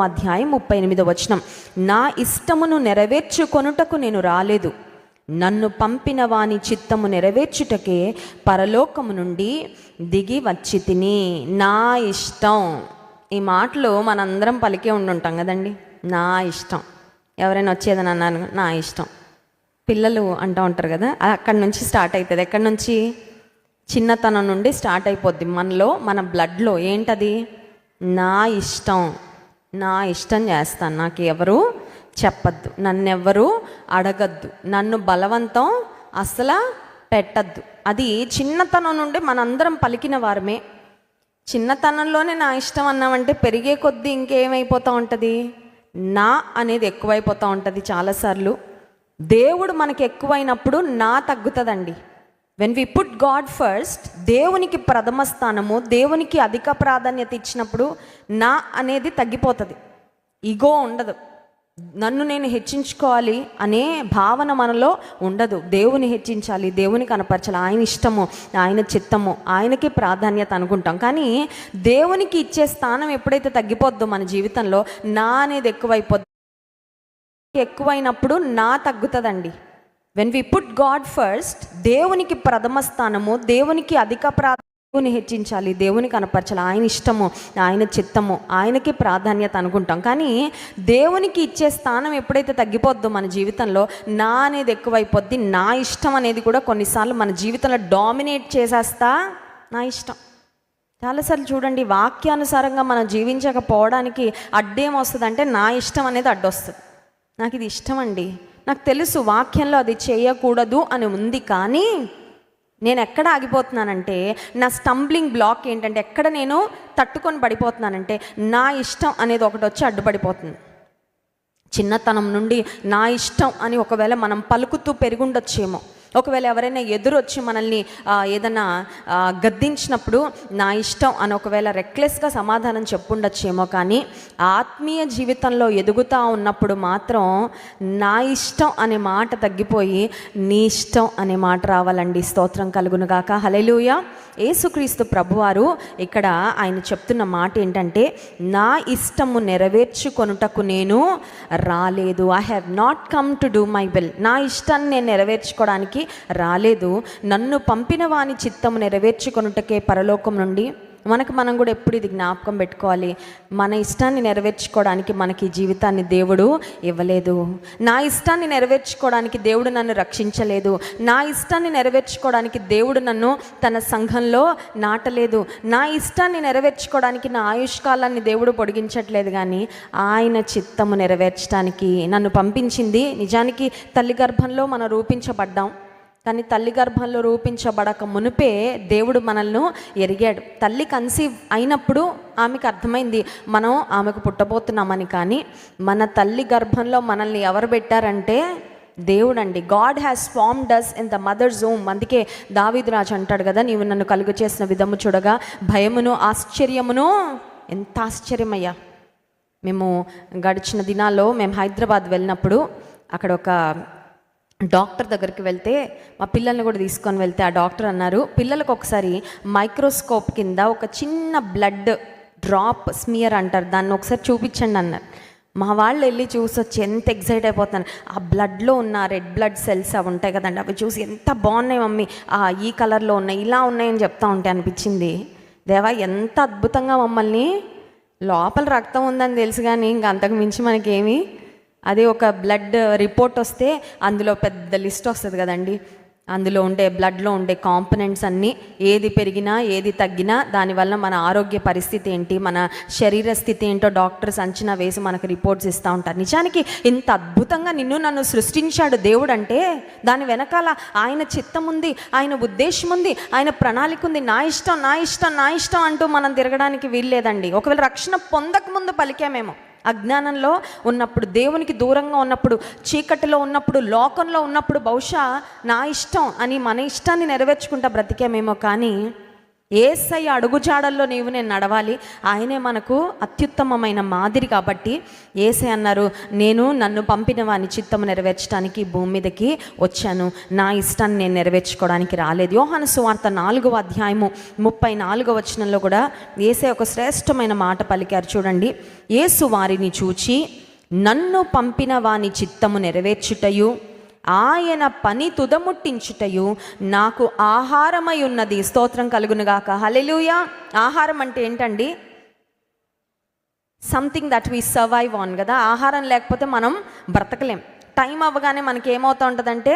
అధ్యాయం ముప్పై ఎనిమిదో వచనం. నా ఇష్టమును నెరవేర్చుకొనుటకు నేను రాలేదు. నన్ను పంపిన వాని చిత్తము నెరవేర్చుటకే పరలోకము నుండి దిగి వచ్చి తిని. నా ఇష్టం. ఈ మాటలు మనందరం పలికే ఉండుంటాం కదండి. నా ఇష్టం. ఎవరైనా వచ్చేదని అన్నాను నా ఇష్టం. పిల్లలు అంటూ ఉంటారు కదా అక్కడి నుంచి స్టార్ట్ అవుతుంది ఎక్కడి నుంచి? చిన్నతనం నుండి స్టార్ట్ అయిపోద్ది మనలో మన బ్లడ్లో ఏంటది? నా ఇష్టం. నా ఇష్టం చేస్తాను. నాకు ఎవరు చెప్పద్దు. నన్నెవ్వరు అడగద్దు. నన్ను బలవంతం అసలు పెట్టద్దు. అది చిన్నతనం నుండి మనందరం పలికిన వారమే. చిన్నతనంలోనే నా ఇష్టం అన్నామంటే పెరిగే కొద్దీ ఇంకేమైపోతూ ఉంటుంది? నా అనేది ఎక్కువైపోతూ ఉంటుంది చాలాసార్లు. దేవుడు మనకి ఎక్కువైనప్పుడు నా తగ్గుతుందండి. When we put God first దేవునికి ప్రథమ స్థానము దేవునికి అధిక ప్రాధాన్యత ఇచ్చినప్పుడు నా అనేది తగ్గిపోతుంది. ఇగో ఉండదు. నన్ను నేను హెచ్చించుకోవాలి అనే భావన మనలో ఉండదు. దేవుని హెచ్చించాలి దేవుని కనపరచాలి. ఆయన ఇష్టము ఆయన చిత్తము ఆయనకి ప్రాధాన్యత అనుకుంటాం. కానీ దేవునికి ఇచ్చే స్థానం ఎప్పుడైతే తగ్గిపోద్దో మన జీవితంలో నా అనేది ఎక్కువైపోద్ది. ఎక్కువైనప్పుడు నా తగ్గుతుందండి. When we put God first దేవునికి ప్రథమ స్థానము దేవునికి అధిక ప్రా దేవుని హెచ్చించాలి. దేవుని కనపరచాలి. ఆయన ఇష్టము ఆయన చిత్తము ఆయనకి ప్రాధాన్యత అనుకుంటాం. కానీ దేవునికి ఇచ్చే స్థానం ఎప్పుడైతే తగ్గిపోద్దో మన జీవితంలో నా అనేది ఎక్కువైపోద్ది నా ఇష్టం అనేది కూడా కొన్నిసార్లు మన జీవితంలో డామినేట్ చేసేస్తా నా ఇష్టం. చాలాసార్లు చూడండి వాక్యానుసారంగా మనం జీవించకపోవడానికి అడ్డేం వస్తుందంటే నా ఇష్టం అనేది అడ్డొస్తుంది. నాకు ఇది ఇష్టం అండి నాకు తెలుసు వాక్యంలో అది చేయకూడదు అని ఉంది కానీ నేను ఎక్కడ ఆగిపోతున్నానంటే నా స్టంబ్లింగ్ బ్లాక్ ఏంటంటే ఎక్కడ నేను తట్టుకొని పడిపోతున్నానంటే నా ఇష్టం అనేది ఒకటి వచ్చి అడ్డుపడిపోతుంది. చిన్నతనం నుండి నా ఇష్టం అని ఒకవేళ మనం పలుకుతూ పెరుగుండొచ్చేమో ఒకవేళ ఎవరైనా ఎదురొచ్చి మనల్ని ఏదైనా గద్దించినప్పుడు నా ఇష్టం అని ఒకవేళ రెక్లెస్గా సమాధానం చెప్పుండొచ్చేమో కానీ ఆత్మీయ జీవితంలో ఎదుగుతూ ఉన్నప్పుడు మాత్రం నా ఇష్టం అనే మాట తగ్గిపోయి నీ ఇష్టం అనే మాట రావాలండి. స్తోత్రం కలుగునుగాక హలెలుయ యేసుక్రీస్తు ప్రభువారు ఇక్కడ ఆయన చెప్తున్న మాట ఏంటంటే నా ఇష్టము నెరవేర్చుకొనుటకు నేను రాలేదు. I have not come to do my will నా ఇష్టాన్ని నేను నెరవేర్చుకోవడానికి రాలేదు. నన్ను పంపిన వాని చిత్తము నెరవేర్చుకొనుటకే పరలోకం నుండి మనకు మనం కూడా ఎప్పుడు ఇది జ్ఞాపకం పెట్టుకోవాలి. మన ఇష్టాన్ని నెరవేర్చుకోవడానికి మనకి జీవితాన్ని దేవుడు ఇవ్వలేదు. నా ఇష్టాన్ని నెరవేర్చుకోవడానికి దేవుడు నన్ను రక్షించలేదు. నా ఇష్టాన్ని నెరవేర్చుకోవడానికి దేవుడు నన్ను తన సంఘంలో నాటలేదు. నా ఇష్టాన్ని నెరవేర్చుకోవడానికి నా ఆయుష్కాలాన్ని దేవుడు పొడిగించట్లేదు కానీ ఆయన చిత్తము నెరవేర్చడానికి నన్ను పంపించింది. నిజానికి తల్లి గర్భంలో మనం రూపించబడ్డాం. కానీ తల్లి గర్భంలో రూపించబడక మునిపే దేవుడు మనల్ని ఎరిగాడు. తల్లి కన్సీవ్ అయినప్పుడు ఆమెకు అర్థమైంది మనం ఆమెకు పుట్టబోతున్నామని కానీ మన తల్లి గర్భంలో మనల్ని ఎవరు పెట్టారంటే దేవుడండి. God has formed us in the mother జోమ్ అందుకే దావీదు రాజు అంటాడు కదా నీవు నన్ను కలుగు చేసిన విధము చూడగా భయమును ఆశ్చర్యమును. ఎంత ఆశ్చర్యమయ్యా! మేము గడిచిన దినాల్లో మేము హైదరాబాద్ వెళ్ళినప్పుడు అక్కడ ఒక డాక్టర్ దగ్గరికి వెళ్తే మా పిల్లల్ని కూడా తీసుకొని వెళ్తే ఆ డాక్టర్ అన్నారు పిల్లలకు ఒకసారి మైక్రోస్కోప్ కింద ఒక చిన్న బ్లడ్ డ్రాప్ స్మియర్ అంటారు దాన్ని ఒకసారి చూపించండి అన్నారు. మా వాళ్ళు వెళ్ళి చూసి వచ్చి ఎంత ఎగ్జైట్ అయిపోతున్నారు. ఆ బ్లడ్లో ఉన్న రెడ్ బ్లడ్ సెల్స్ అవి ఉంటాయి కదండి అవి చూసి ఎంత బాగున్నాయి మమ్మీ ఆ ఈ కలర్లో ఉన్నాయి ఇలా ఉన్నాయని చెప్తా ఉంటే అనిపించింది. దేవా ఎంత అద్భుతంగా మమ్మల్ని లోపల రక్తం ఉందని తెలుసు కానీ ఇంక అంతకు మించి మనకేమీ అదే ఒక బ్లడ్ రిపోర్ట్ వస్తే అందులో పెద్ద లిస్ట్ వస్తుంది కదండి. అందులో ఉండే బ్లడ్లో ఉండే కాంపనెంట్స్ అన్నీ ఏది పెరిగినా ఏది తగ్గినా దానివల్ల మన ఆరోగ్య పరిస్థితి ఏంటి మన శరీర స్థితి ఏంటో డాక్టర్స్ అంచనా వేసి మనకు రిపోర్ట్స్ ఇస్తూ ఉంటారు. నిజానికి ఇంత అద్భుతంగా నిన్ను నన్ను సృష్టించాడు దేవుడు అంటే దాని వెనకాల ఆయన చిత్తం ఉంది ఆయన ఉద్దేశం ఉంది ఆయన ప్రణాళిక ఉంది. నా ఇష్టం నా ఇష్టం నా ఇష్టం అంటూ మనం తిరగడానికి వీల్లేదండి. ఒకవేళ రక్షణ పొందక ముందు పలికామేమో. అజ్ఞానంలో ఉన్నప్పుడు దేవునికి దూరంగా ఉన్నప్పుడు చీకటిలో ఉన్నప్పుడు లోకంలో ఉన్నప్పుడు బహుశా నా ఇష్టం అని మన ఇష్టాన్ని నెరవేర్చుకుంటా బ్రతికేమేమో కానీ ఏసై అడుగుజాడల్లో నీవు నేను నడవాలి. ఆయనే మనకు అత్యుత్తమమైన మాదిరి కాబట్టి ఏసై అన్నారు నేను నన్ను పంపిన వాని చిత్తము నెరవేర్చడానికి భూమి మీదకి వచ్చాను. నా ఇష్టాన్ని నేను నెరవేర్చుకోవడానికి రాలేదు. యోహాను సువార్త నాలుగవ అధ్యాయము ముప్పై నాలుగవ వచనంలో కూడా ఏసై ఒక శ్రేష్టమైన మాట పలికారు. చూడండి ఏసు వారిని చూచి నన్ను పంపిన వాని చిత్తము నెరవేర్చుటయు ఆయన పని తుదముట్టించుటయు నాకు ఆహారమై ఉన్నది స్తోత్రం కలుగునుగాక హలెలుయా ఆహారం అంటే ఏంటండి? Something that we survive on కదా. ఆహారం లేకపోతే మనం బ్రతకలేం. టైం అవ్వగానే మనకి ఏమవుతూ ఉంటుందంటే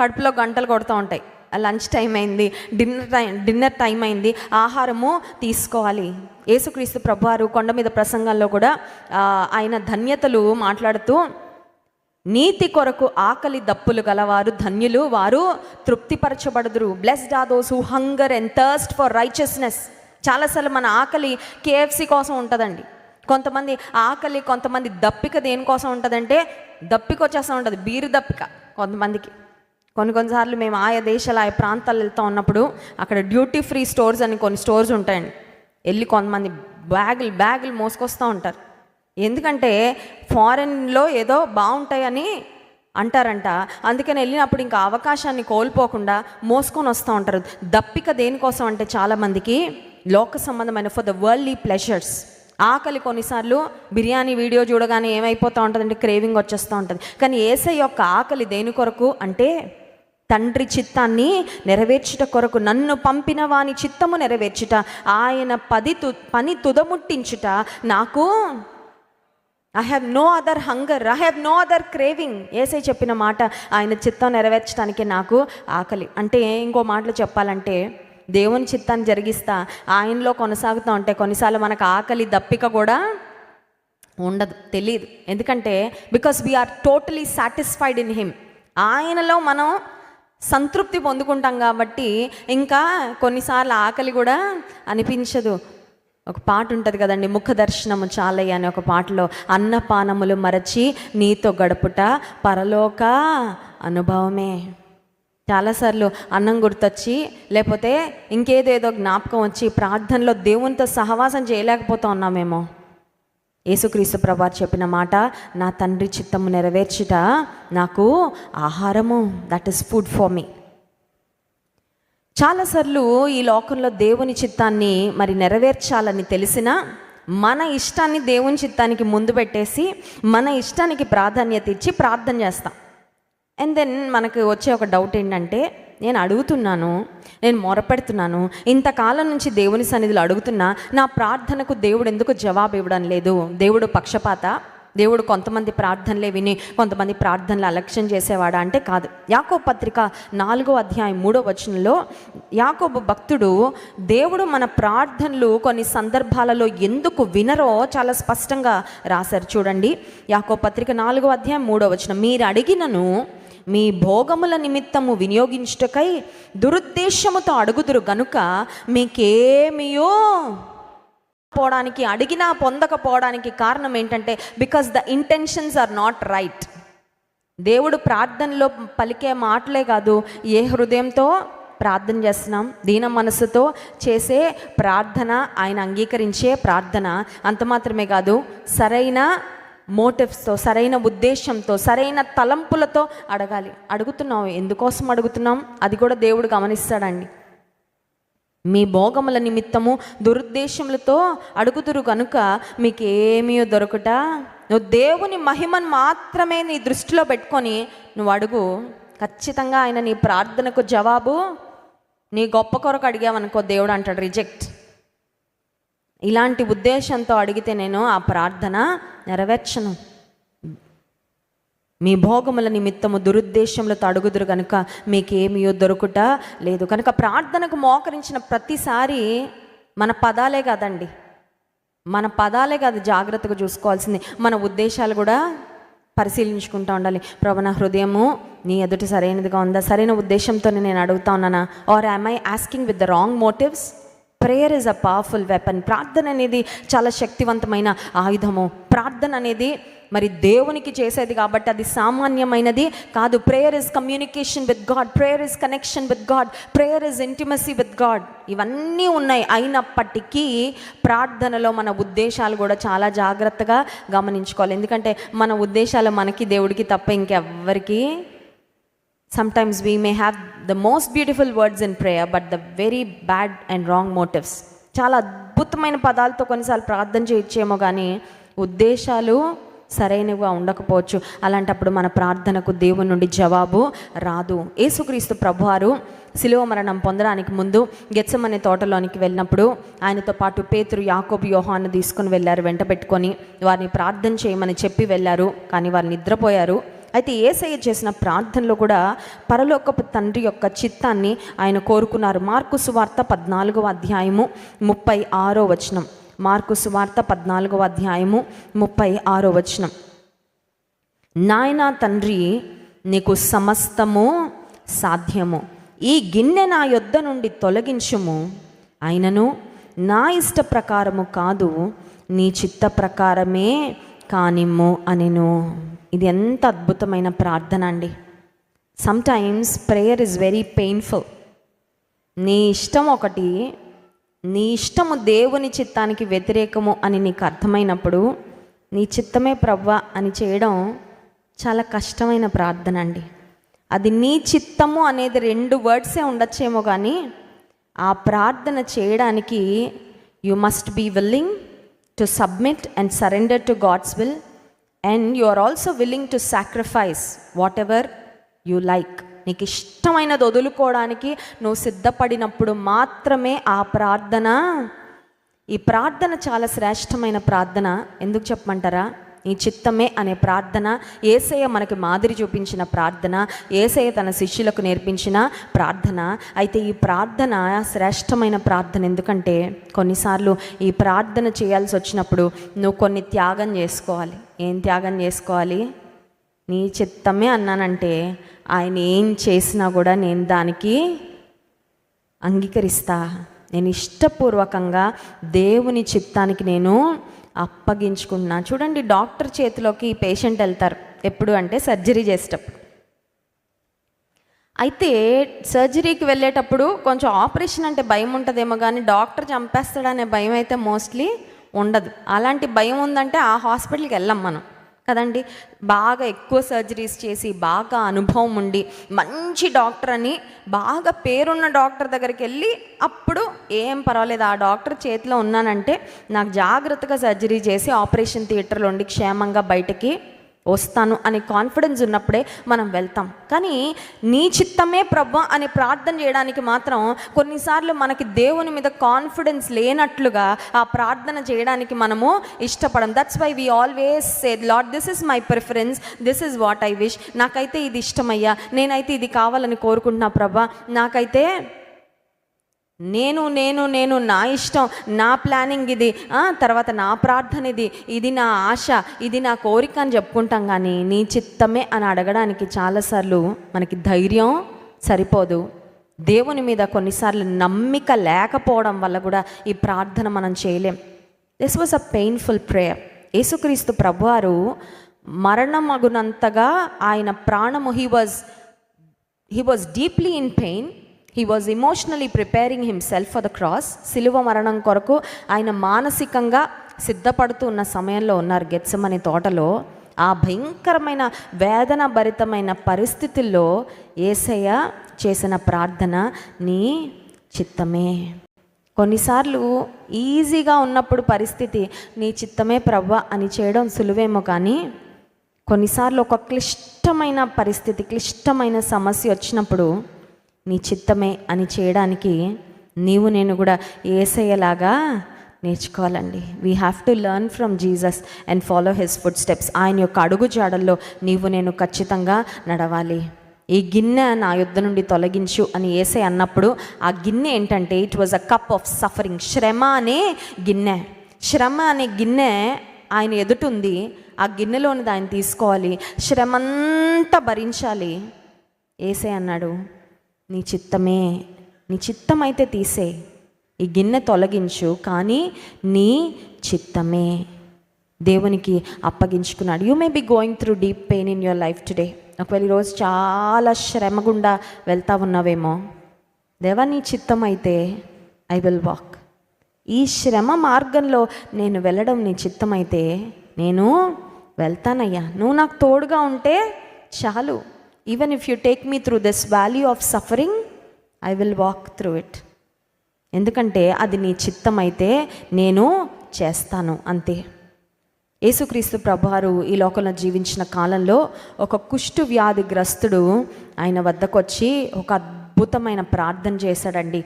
కడుపులో గంటలు కొడుతూ ఉంటాయి. లంచ్ టైం అయింది డిన్నర్ టైం డిన్నర్ టైం అయింది ఆహారము తీసుకోవాలి. యేసుక్రీస్తు ప్రభువారు కొండ మీద ప్రసంగంలో కూడా ఆయన ధన్యతలు మాట్లాడుతూ నీతి కొరకు ఆకలి దప్పులు గలవారు ధన్యులు వారు తృప్తిపరచబడదురు. Blessed are those who hunger and thirst for righteousness చాలాసార్లు మన ఆకలి కేఎఫ్సి కోసం ఉంటుందండి. కొంతమంది ఆకలి కొంతమంది దప్పిక దేనికోసం ఉంటుందంటే దప్పిక వచ్చేస్తూ ఉంటుంది బీరు దప్పిక కొంతమందికి. కొన్ని కొన్నిసార్లు మేము ఆయా దేశాలు ఆయా ప్రాంతాలు వెళ్తూ ఉన్నప్పుడు అక్కడ డ్యూటీ ఫ్రీ స్టోర్స్ అని కొన్ని స్టోర్స్ ఉంటాయండి. వెళ్ళి కొంతమంది బ్యాగులు బ్యాగులు మోసుకొస్తూ ఉంటారు. ఎందుకంటే ఫారెన్లో ఏదో బాగుంటాయని అంటారంట. అందుకని వెళ్ళినప్పుడు ఇంకా అవకాశాన్ని కోల్పోకుండా మోసుకొని వస్తూ ఉంటారు. దప్పిక దేనికోసం అంటే చాలామందికి లోక సంబంధమైన ఫర్ ద వరల్డ్లీ ప్లెషర్స్ ఆకలి కొన్నిసార్లు బిర్యానీ వీడియో చూడగానే ఏమైపోతూ ఉంటుందంటే క్రేవింగ్ వచ్చేస్తూ ఉంటుంది. కానీ ఏసై యొక్క ఆకలి దేని కొరకు అంటే తండ్రి చిత్తాన్ని నెరవేర్చుట కొరకు నన్ను పంపిన వాని చిత్తము నెరవేర్చుట ఆయన పది తు పని తుదముట్టించుట నాకు I have no other hunger I have no other craving ఏసై చెప్పిన మాట ఆయన చిత్తం నెరవేర్చడానికి నాకు ఆకలి. అంటే ఇంకో మాటలు చెప్పాలంటే దేవుని చిత్తాన్ని జరిగిస్తా ఆయనలో కొనసాగుతూ ఉంటే కొన్నిసార్లు మనకు ఆకలి దప్పిక కూడా ఉండదు తెలియదు ఎందుకంటే because we are totally satisfied in him ఆయనలో మనం సంతృప్తి పొందుకుంటాం కాబట్టి ఇంకా కొన్నిసార్లు ఆకలి కూడా అనిపించదు. ఒక పాట ఉంటుంది కదండి ముఖ దర్శనము చాలయ్య అనే ఒక పాటలో అన్నపానములు మరచి నీతో గడుపుట పరలోక అనుభవమే. చాలాసార్లు అన్నం గుర్తొచ్చి లేకపోతే ఇంకేదేదో జ్ఞాపకం వచ్చి ప్రార్థనలో దేవునితో సహవాసం చేయలేకపోతా ఉన్నామేమో. యేసుక్రీస్తు ప్రభా చెప్పిన మాట నా తండ్రి చిత్తము నెరవేర్చుట నాకు ఆహారము that is food for me చాలాసార్లు ఈ లోకంలో దేవుని చిత్తాన్ని మరి నెరవేర్చాలని తెలిసినా మన ఇష్టాన్ని దేవుని చిత్తానికి ముందు పెట్టేసి మన ఇష్టానికి ప్రాధాన్యత ఇచ్చి ప్రార్థన చేస్తాం. అండ్ దెన్ మనకు వచ్చే ఒక డౌట్ ఏంటంటే నేను అడుగుతున్నాను నేను మొరపెడుతున్నాను ఇంతకాలం నుంచి దేవుని సన్నిధిలో అడుగుతున్నా నా ప్రార్థనకు దేవుడు ఎందుకు జవాబు ఇవ్వడం లేదు? దేవుడు పక్షపాత దేవుడు కొంతమంది ప్రార్థనలే విని కొంతమంది ప్రార్థనలు అలక్ష్యం చేసేవాడా అంటే కాదు. యాకో పత్రిక నాలుగో అధ్యాయం మూడో వచనంలో యాకోబు భక్తుడు దేవుడు మన ప్రార్థనలు కొన్ని సందర్భాలలో ఎందుకు వినరో చాలా స్పష్టంగా రాశారు చూడండి. యాకో పత్రిక నాలుగో అధ్యాయం మూడో వచనం మీరు అడిగినను మీ భోగముల నిమిత్తము వినియోగించుటకై దురుద్దేశముతో అడుగుదురు గనుక మీకేమియో పోవడానికి అడిగినా పొందకపోవడానికి కారణం ఏంటంటే because the intentions are not right దేవుడు ప్రార్థనలో పలికే మాటలే కాదు ఏ హృదయంతో ప్రార్థన చేస్తున్నాం దీన మనసుతో చేసే ప్రార్థన ఆయన అంగీకరించే ప్రార్థన అంత మాత్రమే కాదు సరైన మోటివ్స్తో సరైన ఉద్దేశంతో సరైన తలంపులతో అడగాలి. అడుగుతున్నాం ఎందుకోసం అడుగుతున్నాం? అది కూడా దేవుడు గమనిస్తాడండి. మీ భోగముల నిమిత్తము దురుద్దేశములతో అడుగుదురు కనుక మీకేమీ దొరకట? నువ్వు దేవుని మహిమను మాత్రమే నీ దృష్టిలో పెట్టుకొని నువ్వు అడుగు. ఖచ్చితంగా ఆయన నీ ప్రార్థనకు జవాబు. నీ గొప్ప కొరకు అడిగావనుకో దేవుడు అంటాడు రిజెక్ట్. ఇలాంటి ఉద్దేశంతో అడిగితే నేను ఆ ప్రార్థన నెరవేర్చను. మీ భోగముల నిమిత్తము దురుద్దేశములతో అడుగుదురు కనుక మీకేమియో దొరుకుట లేదు. కనుక ప్రార్థనకు మోకరించిన ప్రతిసారి మన పదాలే కాదండి. మన పదాలే కాదు జాగ్రత్తగా చూసుకోవాల్సింది. మన ఉద్దేశాలు కూడా పరిశీలించుకుంటూ ఉండాలి. ప్రభు నా హృదయము నీ ఎదుటి సరైనదిగా ఉందా? సరైన ఉద్దేశంతో నేను అడుగుతా ఉన్నానా? Are I I asking with the wrong motives prayer is a powerful weapon ప్రార్థన అనేది చాలా శక్తివంతమైన ఆయుధము. ప్రార్థన అనేది మరి దేవునికి చేసేది కాబట్టి అది సామాన్యమైనది కాదు. Prayer is communication with God prayer is connection with God prayer is intimacy with God ఇవన్నీ ఉన్నాయి. అయినప్పటికీ ప్రార్థనలో మన ఉద్దేశాలు కూడా చాలా జాగ్రత్తగా గమనించుకోవాలి. ఎందుకంటే మన ఉద్దేశాలు మనకి దేవుడికి తప్ప ఇంకెవ్వరికీ sometimes we may have the most beautiful words in prayer but the very bad and wrong motives చాలా అద్భుతమైన పదాలతో కొన్నిసార్లు ప్రార్థన చేయొచ్చేమో కానీ ఉద్దేశాలు సరైనవిగా ఉండకపోవచ్చు. అలాంటప్పుడు మన ప్రార్థనకు దేవుని నుండి జవాబు రాదు. యేసుక్రీస్తు ప్రభువారు శిలువ మరణం పొందడానికి ముందు గెచ్చమనే తోటలోనికి వెళ్ళినప్పుడు ఆయనతో పాటు పేతురు యాకోబు యోహాన్ని తీసుకుని వెళ్ళారు వెంట పెట్టుకొని వారిని ప్రార్థన చేయమని చెప్పి వెళ్ళారు. కానీ వారు నిద్రపోయారు. అయితే ఏసయ్య చేసిన ప్రార్థనలో కూడా పరలోకపు తండ్రి యొక్క చిత్తాన్ని ఆయన కోరుకున్నారు. మార్కు సువార్త పద్నాలుగవ అధ్యాయము ముప్పై ఆరో వచనం. మార్కు సువార్త పద్నాలుగవ అధ్యాయము ముప్పై ఆరో వచనం. నాయనా తండ్రి నీకు సమస్తము సాధ్యము. ఈ గిన్నె నా యొద్ద నుండి తొలగించుము. అయినను నా ఇష్ట ప్రకారము కాదు నీ చిత్త ప్రకారమే కానిమ్ము అనిను ఇది ఎంత అద్భుతమైన ప్రార్థన అండి. Sometimes prayer is very painful నీ ఇష్టం ఒకటి నీ ఇష్టము దేవుని చిత్తానికి వ్యతిరేకము అని నీకు అర్థమైనప్పుడు నీ చిత్తమే ప్రవ్వ అని చేయడం చాలా కష్టమైన ప్రార్థన అండి. అది నీ చిత్తము అనేది రెండు వర్డ్సే ఉండొచ్చేమో కానీ ఆ ప్రార్థన చేయడానికి you must be willing to submit and surrender to God's will and you are also willing to sacrifice whatever you like నీకు ఇష్టమైనది వదులుకోవడానికి నువ్వు సిద్ధపడినప్పుడు మాత్రమే ఆ ప్రార్థన ఈ ప్రార్థన చాలా శ్రేష్టమైన ప్రార్థన. ఎందుకు చెప్పమంటారా? నీ చిత్తమే అనే ప్రార్థన ఏసయ్య మనకి మాదిరి చూపించిన ప్రార్థన ఏసయ్య తన శిష్యులకు నేర్పించిన ప్రార్థన. అయితే ఈ ప్రార్థన శ్రేష్టమైన ప్రార్థన ఎందుకంటే కొన్నిసార్లు ఈ ప్రార్థన చేయాల్సి వచ్చినప్పుడు నువ్వు కొన్ని త్యాగం చేసుకోవాలి. ఏం త్యాగం చేసుకోవాలి? నీ చిత్తమే అన్నానంటే ఆయన ఏం చేసినా కూడా నేను దానికి అంగీకరిస్తా. నేను ఇష్టపూర్వకంగా దేవుని చిత్తానికి నేను అప్పగించుకున్నా. చూడండి డాక్టర్ చేతిలోకి పేషెంట్ వెళ్తారు. ఎప్పుడు అంటే సర్జరీ చేసేటప్పుడు. అయితే సర్జరీకి వెళ్ళేటప్పుడు కొంచెం ఆపరేషన్ అంటే భయం ఉంటుందేమో కానీ డాక్టర్ చంపేస్తాడనే భయం అయితే మోస్ట్లీ ఉండదు. అలాంటి భయం ఉందంటే ఆ హాస్పిటల్కి వెళ్ళాం మనం. కదండి? బాగా ఎక్కువ సర్జరీస్ చేసి బాగా అనుభవం ఉండి మంచి డాక్టర్ అని బాగా పేరున్న డాక్టర్ దగ్గరికి వెళ్ళి అప్పుడు ఏం పర్వాలేదు ఆ డాక్టర్ చేతిలో ఉన్నానంటే నాకు జాగ్రత్తగా సర్జరీ చేసి ఆపరేషన్ థియేటర్లో ఉండి క్షేమంగా బయటకి వస్తాను అనే కాన్ఫిడెన్స్ ఉన్నప్పుడే మనం వెళ్తాం. కానీ నీ చిత్తమే ప్రభ అనే ప్రార్థన చేయడానికి మాత్రం కొన్నిసార్లు మనకి దేవుని మీద కాన్ఫిడెన్స్ లేనట్లుగా ఆ ప్రార్థన చేయడానికి మనము ఇష్టపడం. That's why we always say Lord this is my preference this is what I wish నాకైతే ఇది ఇష్టమయ్యా. నేనైతే ఇది కావాలని కోరుకుంటున్నా ప్రభ. నాకైతే నేను నేను నేను నా ఇష్టం నా ప్లానింగ్ ఇది తర్వాత నా ప్రార్థన ఇది ఇది నా ఆశ ఇది నా కోరిక అని చెప్పుకుంటాం కానీ నీ చిత్తమే అని అడగడానికి చాలాసార్లు మనకి ధైర్యం సరిపోదు. దేవుని మీద కొన్నిసార్లు నమ్మిక లేకపోవడం వల్ల కూడా ఈ ప్రార్థన మనం చేయలేం. This was a painful prayer యేసుక్రీస్తు ప్రభువారు మరణమగునంతగా ఆయన ప్రాణము he was he was deeply in pain he was emotionally preparing himself for the cross సిలువ మరణం కొరకు ఆయన మానసికంగా సిద్ధపడుతూ ఉన్న సమయంలో ఉన్నారు గెత్సమని తోటలో. ఆ భయంకరమైన వేదన భరితమైన పరిస్థితుల్లో ఏసయ్య చేసిన ప్రార్థన నీ చిత్తమే. కొన్నిసార్లు ఈజీగా ఉన్నప్పుడు పరిస్థితి నీ చిత్తమే ప్రవ్వ అని చేయడం సులువేమో కానీ కొన్నిసార్లు ఒక క్లిష్టమైన పరిస్థితి క్లిష్టమైన సమస్య వచ్చినప్పుడు నీ చిత్తమే అని చేయడానికి నీవు నేను కూడా ఏసయ్యలాగా నేర్చుకోవాలండి. We have to learn from Jesus and follow his footsteps ఆయన యొక్క అడుగు జాడల్లో నీవు నేను ఖచ్చితంగా నడవాలి. ఈ గిన్నె నా యుద్ధ నుండి తొలగించు అని ఏసై అన్నప్పుడు ఆ గిన్నె ఏంటంటే it was a cup of suffering శ్రమ అనే గిన్నె. శ్రమ అనే గిన్నె ఆయన ఎదుటుంది ఆ గిన్నెలోనిది ఆయన తీసుకోవాలి. శ్రమంతా భరించాలి. ఏసే అన్నాడు నీ చిత్తమే. నీ చిత్తం అయితే తీసే. ఈ గిన్నె తొలగించు కానీ నీ చిత్తమే. దేవునికి అప్పగించుకున్నాడు. You may be going through deep pain in your life today ఒకవేళ ఈరోజు చాలా శ్రమ గుండా వెళ్తా ఉన్నావేమో దేవా నీ చిత్తం అయితే ఐ విల్ వాక్ ఈ శ్రమ మార్గంలో నేను వెళ్ళడం నీ చిత్తమైతే నేను వెళ్తానయ్యా. నువ్వు నాకు తోడుగా ఉంటే చాలు. Even if you take me through this valley of suffering I will walk through it ఎందుకంటే అది నీ చిత్తమైతే నేను చేస్తాను అంతే. యేసుక్రీస్తు ప్రభువారు ఈ లోకంలో జీవించిన కాలంలో ఒక కుష్టు వ్యాధిగ్రస్తుడు ఆయన వద్దకు వచ్చి ఒక అద్భుతమైన ప్రార్థన చేశాడండి.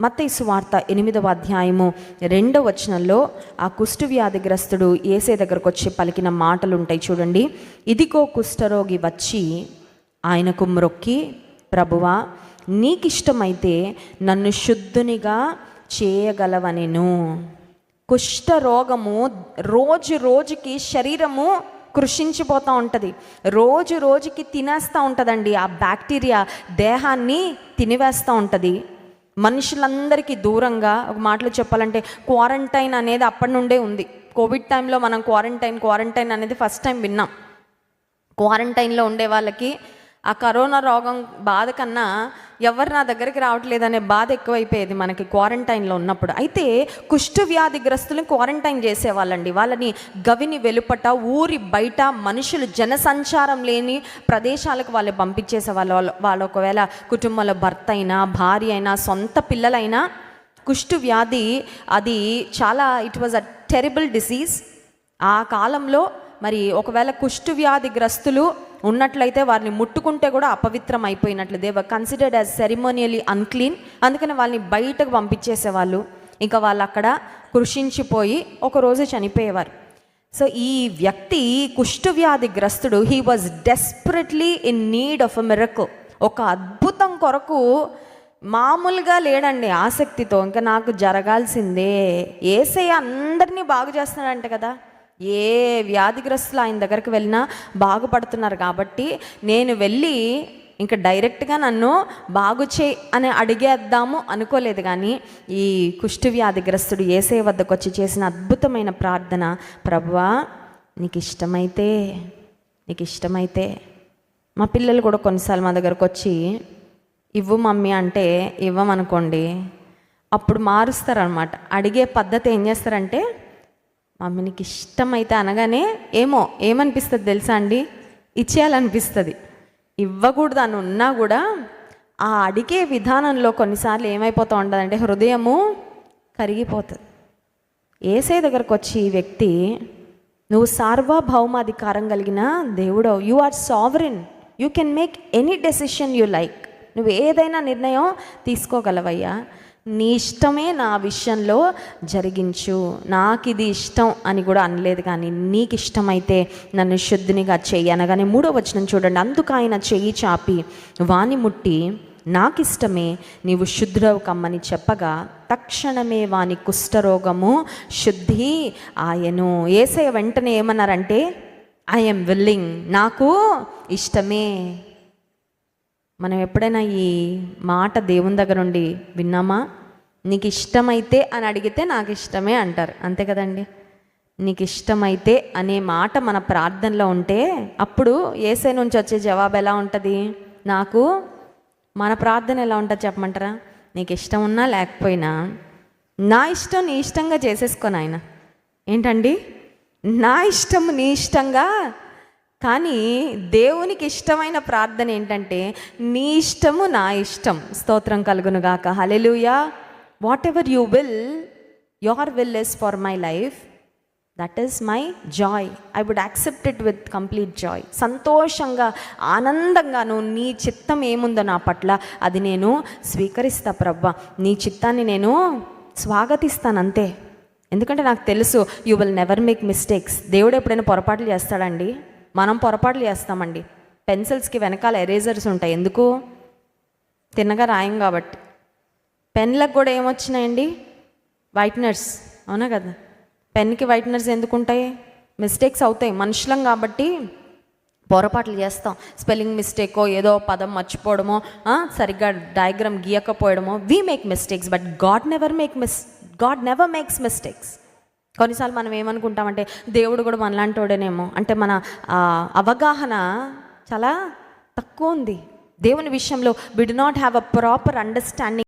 మత్తైసు వార్త ఎనిమిదవ అధ్యాయము రెండవ వచనంలో ఆ కుష్టు వ్యాధిగ్రస్తుడు ఏసే దగ్గరకు వచ్చి పలికిన మాటలు ఉంటాయి చూడండి. ఇదిగో కుష్ఠరోగి వచ్చి ఆయనకు మ్రొక్కి ప్రభువా నీకిష్టమైతే నన్ను శుద్ధునిగా చేయగలవనెను. కుష్ఠరోగము రోజు రోజుకి శరీరము కృషించిపోతూ ఉంటుంది. రోజు రోజుకి తినేస్తూ ఉంటుందండి. ఆ బ్యాక్టీరియా దేహాన్ని తినివేస్తూ ఉంటుంది. మనుషులందరికీ దూరంగా ఒక మాటలో చెప్పాలంటే క్వారంటైన్ అనేది అప్పటి నుండే ఉంది. కోవిడ్ టైంలో మనం క్వారంటైన్ క్వారంటైన్ అనేది ఫస్ట్ టైం విన్నాం. క్వారంటైన్లో ఉండే వాళ్ళకి ఆ కరోనా రోగం బాధ కన్నా ఎవరు నా దగ్గరికి రావట్లేదనే బాధ ఎక్కువైపోయేది మనకి క్వారంటైన్లో ఉన్నప్పుడు. అయితే కుష్టు వ్యాధిగ్రస్తులను క్వారంటైన్ చేసేవాళ్ళండి. వాళ్ళని గవిని వెలుపట ఊరి బయట మనుషులు జనసంచారం లేని ప్రదేశాలకు వాళ్ళు పంపించేసే వాళ్ళు వాళ్ళు ఒకవేళ కుటుంబంలో భర్త అయినా భార్య అయినా సొంత పిల్లలైనా కుష్టు వ్యాధి అది చాలా it was a terrible disease ఆ కాలంలో మరి ఒకవేళ కుష్టు వ్యాధిగ్రస్తులు ఉన్నట్లయితే వారిని ముట్టుకుంటే కూడా అపవిత్రం అయిపోయినట్లు దేవ కన్సిడర్డ్ యాజ్ సెరిమోనియలీ అన్క్లీన్ అందుకని వాళ్ళని బయటకు పంపించేసేవాళ్ళు. ఇంకా వాళ్ళు అక్కడ కృషించిపోయి ఒకరోజు చనిపోయేవారు. సో ఈ వ్యక్తి కుష్ఠవ్యాధి వ్యాధిగ్రస్తుడు he was desperately in need of a miracle ఒక అద్భుతం కొరకు మామూలుగా లేడండి ఆసక్తితో. ఇంకా నాకు జరగాల్సిందే. ఏసయ్య అందరినీ బాగు చేస్తున్నాడంట కదా. ఏ వ్యాధిగ్రస్తులు ఆయన దగ్గరికి వెళ్ళినా బాగుపడుతున్నారు కాబట్టి నేను వెళ్ళి ఇంకా డైరెక్ట్గా నన్ను బాగు చేయి అని అడిగేద్దాము అనుకోలేదు కానీ ఈ కుష్టు వ్యాధిగ్రస్తుడు ఏసే వద్దకు వచ్చి చేసిన అద్భుతమైన ప్రార్థన ప్రభువా నీకు ఇష్టమైతే నీకు ఇష్టమైతే మా పిల్లలు కూడా కొన్నిసార్లు మా దగ్గరకు వచ్చి ఇవ్వు మమ్మీ అంటే ఇవ్వమనుకోండి అప్పుడు మారుస్తారనమాట అడిగే పద్ధతి ఏం చేస్తారంటే మమ్మీనికి నీకు ఇష్టమైతే అనగానే ఏమో ఏమనిపిస్తుంది తెలుసా అండి? ఇచ్చేయాలనిపిస్తుంది. ఇవ్వకూడదు అని ఉన్నా కూడా ఆ అడిగే విధానంలో కొన్నిసార్లు ఏమైపోతూ ఉంటుందంటే హృదయము కరిగిపోతుంది. ఏసై దగ్గరకు వచ్చి ఈ వ్యక్తి నువ్వు సార్వభౌమాధికారం కలిగిన దేవుడవు. You are sovereign you can make any decision you like నువ్వు ఏదైనా నిర్ణయం తీసుకోగలవయ్యా. నీ ఇష్టమే నా విషయంలో జరిగించు. నాకు ఇది ఇష్టం అని కూడా అనలేదు కానీ నీకు ఇష్టమైతే నన్ను శుద్ధినిగా చెయ్యి అనగానే మూడో వచనం చూడండి. అందుకు ఆయన చెయ్యి చాపి వాని ముట్టి నాకు ఇష్టమే నీవు శుద్ధుడవు కమ్మని చెప్పగా తక్షణమే వాని కుష్ఠరోగము శుద్ధి ఆయను. ఏసయ వెంటనే ఏమన్నారంటే ఐఎమ్ విల్లింగ్ నాకు ఇష్టమే. మనం ఎప్పుడైనా ఈ మాట దేవుని దగ్గర నుండి విన్నామా? నీకు ఇష్టమైతే అని అడిగితే నాకు ఇష్టమే అంటారు. అంతే కదండి? నీకు ఇష్టమైతే అనే మాట మన ప్రార్థనలో ఉంటే అప్పుడు ఏసై నుంచి వచ్చే జవాబు ఎలా ఉంటుంది? నాకు మన ప్రార్థన ఎలా ఉంటుంది చెప్పమంటారా? నీకు ఇష్టం ఉన్నా లేకపోయినా నా ఇష్టం నీ ఇష్టంగా చేసేసుకోను ఆయన ఏంటండి? నా ఇష్టం నీ ఇష్టంగా కానీ దేవునికి ఇష్టమైన ప్రార్థన ఏంటంటే నీ ఇష్టము నా ఇష్టం. స్తోత్రం కలుగునుగాక. Hallelujah whatever you will your will is for my life that is my joy I would accept it with complete joy సంతోషంగా ఆనందంగాను నీ చిత్తం ఏముందో నా పట్ల అది నేను స్వీకరిస్తా ప్రవ్వ నీ చిత్తాన్ని నేను స్వాగతిస్తాను అంతే. ఎందుకంటే నాకు తెలుసు you will never make mistakes దేవుడు ఎప్పుడైనా పొరపాట్లు చేస్తాడండి మనం పొరపాట్లు చేస్తామండి. పెన్సిల్స్కి వెనకాల ఎరేజర్స్ ఉంటాయి. ఎందుకు? తిన్నగా రాయం కాబట్టి. పెన్లకు కూడా ఏమొచ్చినాయండి? వైట్నర్స్. అవునా కదా? పెన్కి వైట్నర్స్ ఎందుకు ఉంటాయి మిస్టేక్స్ అవుతాయి. మనుషులం కాబట్టి పొరపాట్లు చేస్తాం. స్పెల్లింగ్ మిస్టేకో ఏదో పదం మర్చిపోవడమో సరిగ్గా diagram గీయకపోవడమో we make mistakes but God never make miss God never makes mistakes కొన్నిసార్లు మనం ఏమనుకుంటామంటే దేవుడు కూడా మనలాంటోడేనేమో. అంటే మన అవగాహన చాలా తక్కువ ఉంది. దేవుని విషయంలో we do not have a proper understanding